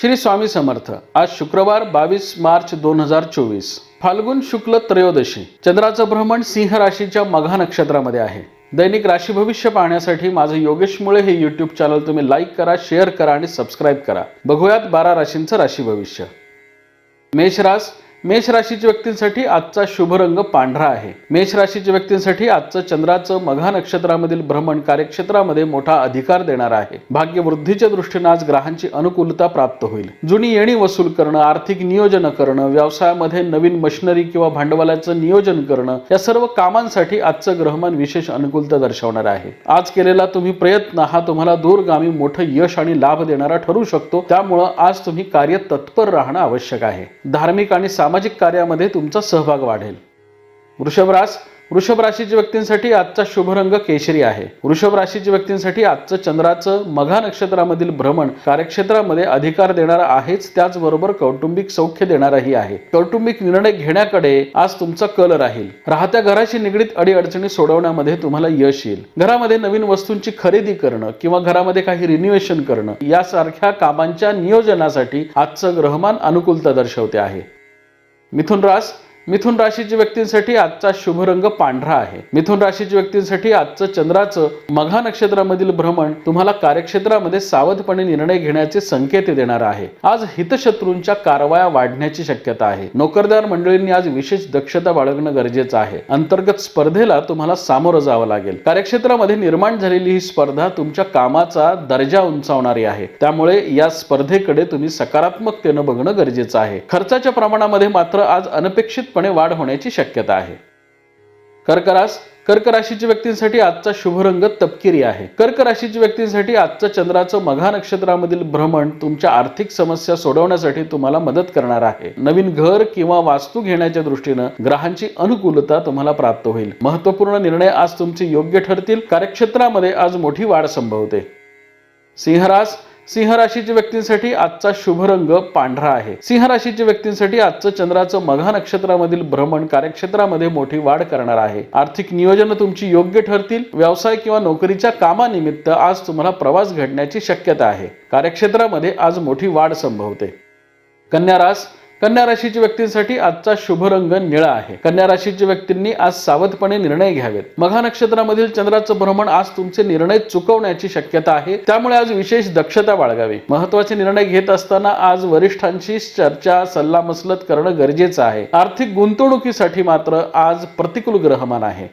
श्री स्वामी समर्थ. आज शुक्रवार बावीस मार्च दोन हजार चोवीस. फाल्गुन शुक्ल त्रयोदशी. चंद्राचं भ्रमण सिंह राशीच्या मघा नक्षत्रामध्ये आहे. दैनिक राशी भविष्य पाहण्यासाठी माझं योगेश मुळे हे युट्यूब चॅनल तुम्ही लाईक करा शेअर करा आणि सबस्क्राईब करा. बघूयात बारा राशींचं राशी भविष्य. मेष रास मेष राशीच्या व्यक्तींसाठी आजचा शुभ रंग पांढरा आहे. मेष राशीच्या व्यक्तींसाठी आजचं चंद्राचं मघा नक्षत्रामधील भ्रमण कार्यक्षेत्रामध्ये मोठा अधिकार देणार आहे. भाग्यवृद्धीच्या दृष्टीने आज ग्रहांची अनुकूलता प्राप्त होईल. जुनी येणी वसूल करणं आर्थिक नियोजन करणं व्यवसायामध्ये नवीन मशिनरी किंवा भांडवलाचं नियोजन करणं या सर्व कामांसाठी आजचं ग्रहमान विशेष अनुकूलता दर्शवणार आहे. आज केलेला तुम्ही प्रयत्न हा तुम्हाला दूरगामी मोठं यश आणि लाभ देणारा ठरू शकतो. त्यामुळं आज तुम्ही कार्य तत्पर राहणं आवश्यक आहे. धार्मिक आणि सामाजिक सामाजिक कार्यामध्ये तुमचा सहभाग वाढेल. वृषभ रास वृषभ राशीच्या व्यक्तींसाठी आजचा शुभ रंग केशरी आहे. वृषभ राशीच्या व्यक्तींसाठी आजचं चंद्राचं मघा नक्षत्रामधील भ्रमण कार्यक्षेत्रामध्ये अधिकार देणारा आहेच त्याचबरोबर कौटुंबिक सौख्य देणाराही आहे. कौटुंबिक निर्णय घेण्याकडे आज तुमचा कल राहील. राहत्या घराशी निगडीत अडीअडचणी सोडवण्यामध्ये तुम्हाला यश येईल. घरामध्ये नवीन वस्तूंची खरेदी करणं किंवा घरामध्ये काही रिन्युएशन करणं यासारख्या कामांच्या नियोजनासाठी आजचं ग्रहमान अनुकूलता दर्शवते आहे. मिथुन रास मिथुन राशीच्या व्यक्तींसाठी आजचा शुभ रंग पांढरा आहे. मिथुन राशीच्या व्यक्तींसाठी आजचं चंद्राचं मघा नक्षत्रामधील भ्रमण तुम्हाला कार्यक्षेत्रामध्ये सावधपणे निर्णय घेण्याचे संकेत देणार आहे. आज हितशत्रूंच्या कारवाया वाढण्याची शक्यता आहे. नोकरदार मंडळींनी आज विशेष दक्षता बाळगणं गरजेचं आहे. अंतर्गत स्पर्धेला तुम्हाला सामोरं जावं लागेल. कार्यक्षेत्रामध्ये निर्माण झालेली ही स्पर्धा तुमच्या कामाचा दर्जा उंचावणारी आहे. त्यामुळे या स्पर्धेकडे तुम्ही सकारात्मकतेनं बघणं गरजेचं आहे. खर्चाच्या प्रमाणामध्ये मात्र आज अनपेक्षित निश्चितपणे वाढ होण्याची शक्यता आहे. कर्करास कर्क राशीच्या व्यक्तींसाठी आजचा शुभ रंग तपकिरी आहे. कर्क राशीच्या व्यक्तींसाठी आजचं चंद्राचं मघा नक्षत्रामधील भ्रमण तुमच्या आर्थिक समस्या सोडवण्यासाठी तुम्हाला मदत करणार आहे. नवीन घर किंवा वास्तू घेण्याच्या दृष्टीनं ग्रहांची अनुकूलता तुम्हाला प्राप्त होईल. महत्त्वपूर्ण निर्णय आज तुमचे योग्य ठरतील. कार्यक्षेत्रामध्ये आज मोठी वाढ संभवते. सिंहरास सिंह राशीच्या व्यक्तींसाठी आजचा शुभ रंग पांढरा आहे. सिंह राशीच्या व्यक्तींसाठी आजचं चंद्राचं मघा नक्षत्रामधील भ्रमण कार्यक्षेत्रामध्ये मोठी वाढ करणार आहे. आर्थिक नियोजन तुमची योग्य ठरतील. व्यवसाय किंवा नोकरीच्या कामानिमित्त आज तुम्हाला प्रवास घडण्याची शक्यता आहे. कार्यक्षेत्रामध्ये आज मोठी वाढ संभवते. कन्या रास कन्या राशीच्या व्यक्तींसाठी आजचा शुभ रंग निळा आहे. कन्या राशीच्या व्यक्तींनी आज सावधपणे निर्णय घ्यावेत. मघा नक्षत्रामधील चंद्राचं भ्रमण आज तुमचे निर्णय चुकवण्याची शक्यता आहे. त्यामुळे आज विशेष दक्षता बाळगावी. महत्त्वाचे निर्णय घेत असताना आज वरिष्ठांशी चर्चा सल्लामसलत करणं गरजेचं आहे. आर्थिक गुंतवणुकीसाठी मात्र आज प्रतिकूल ग्रहमान आहे.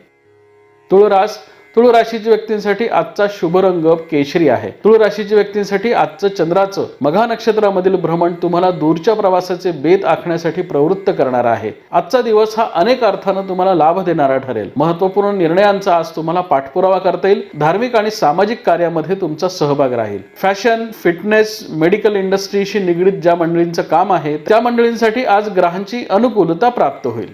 तुळरास तुळ राशीच्या व्यक्तींसाठी आजचा शुभ रंग केशरी आहे. तुळ राशीच्या व्यक्तींसाठी आजचं चंद्राचं मघा नक्षत्रामधील भ्रमण तुम्हाला दूरच्या प्रवासाचे बेत आखण्यासाठी प्रवृत्त करणार आहे. आजचा दिवस हा अनेक अर्थानं तुम्हाला लाभ देणारा ठरेल. महत्त्वपूर्ण निर्णयांचा आज तुम्हाला पाठपुरावा करता येईल. धार्मिक आणि सामाजिक कार्यामध्ये तुमचा सहभाग राहील. फॅशन फिटनेस मेडिकल इंडस्ट्रीशी निगडीत ज्या मंडळींचं काम आहे त्या मंडळींसाठी आज ग्रहांची अनुकूलता प्राप्त होईल.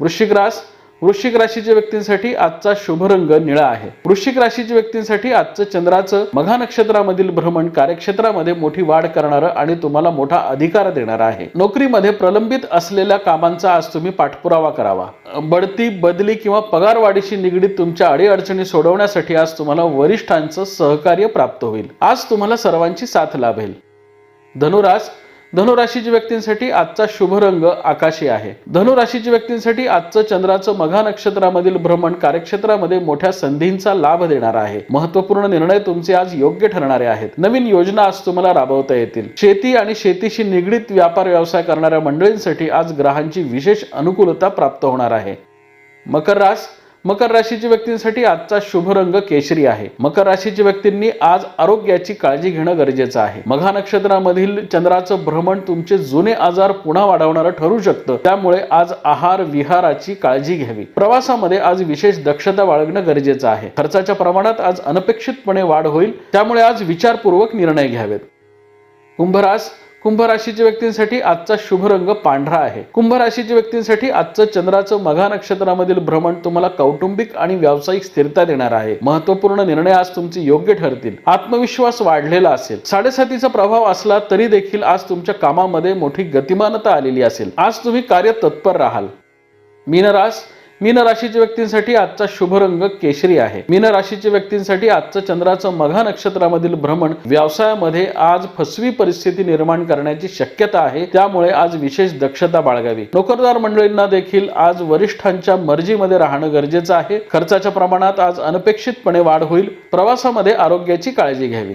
वृश्चिक रास वृश्चिक राशीच्या व्यक्तींसाठी आजचा शुभ रंग निळा आहे. वृश्चिक राशीच्या व्यक्तींसाठी आजचं चंद्राचं मघा नक्षत्रामधील भ्रमण कार्यक्षेत्रामध्ये मोठी वाढ करणारं आणि तुम्हाला मोठा अधिकार देणार आहे. नोकरीमध्ये प्रलंबित असलेल्या कामांचा आज तुम्ही पाठपुरावा करावा. बढती बदली किंवा पगारवाढीशी निगडीत तुमच्या अडीअडचणी सोडवण्यासाठी आज तुम्हाला वरिष्ठांचं सहकार्य प्राप्त होईल. आज तुम्हाला सर्वांची साथ लाभेल. धनुराज धनुराशीच्या व्यक्तींसाठी आजचा शुभ रंग आकाशी आहे. धनुराशीच्या व्यक्तींसाठी आजचं चंद्राचं मघा नक्षत्रामधील भ्रमण कार्यक्षेत्रामध्ये मोठ्या संधींचा लाभ देणार आहे. महत्त्वपूर्ण निर्णय तुमचे आज योग्य ठरणारे आहेत. नवीन योजना आज तुम्हाला राबवता येतील. शेती आणि शेतीशी निगडीत व्यापार व्यवसाय करणाऱ्या मंडळींसाठी आज ग्रहांची विशेष अनुकूलता प्राप्त होणार आहे. मकर रास मकर राशीच्या व्यक्तींसाठी आजचा शुभ रंग केशरी आहे. मकर राशीच्या व्यक्तींनी आज आरोग्याची काळजी घेणं गरजेचं आहे. मघा नक्षत्रामधील चंद्राचं भ्रमण तुमचे जुने आजार पुन्हा वाढवणारं ठरू शकतं. त्यामुळे आज आहार विहाराची काळजी घ्यावी. प्रवासामध्ये आज विशेष दक्षता बाळगणं गरजेचं आहे. खर्चाच्या प्रमाणात आज अनपेक्षितपणे वाढ होईल. त्यामुळे आज विचारपूर्वक निर्णय घ्यावेत. कुंभरास कुंभ राशीच्या व्यक्तींसाठी आजचा शुभ रंग पांढरा आहे. कुंभ राशीच्या व्यक्तींसाठी आजचं चंद्राचं मघा नक्षत्रामधील भ्रमण तुम्हाला कौटुंबिक आणि व्यावसायिक स्थिरता देणार आहे. महत्त्वपूर्ण निर्णय आज तुमचे योग्य ठरतील. आत्मविश्वास वाढलेला असेल. साडेसातीचा प्रभाव असला तरी देखील आज तुमच्या कामामध्ये मोठी गतिमानता आलेली असेल. आज तुम्ही कार्य तत्पर राहाल. मीनरास मीन राशीच्या व्यक्तींसाठी आजचा शुभ रंग केशरी आहे. मीन राशीच्या व्यक्तींसाठी आजचं चंद्राचं मघा नक्षत्रामधील भ्रमण व्यवसायामध्ये आज फसवी परिस्थिती निर्माण करण्याची शक्यता आहे. त्यामुळे आज विशेष दक्षता बाळगावी. नोकरदार मंडळींना देखील आज वरिष्ठांच्या मर्जीमध्ये राहणं गरजेचं आहे. खर्चाच्या प्रमाणात आज अनपेक्षितपणे वाढ होईल. प्रवासामध्ये आरोग्याची काळजी घ्यावी.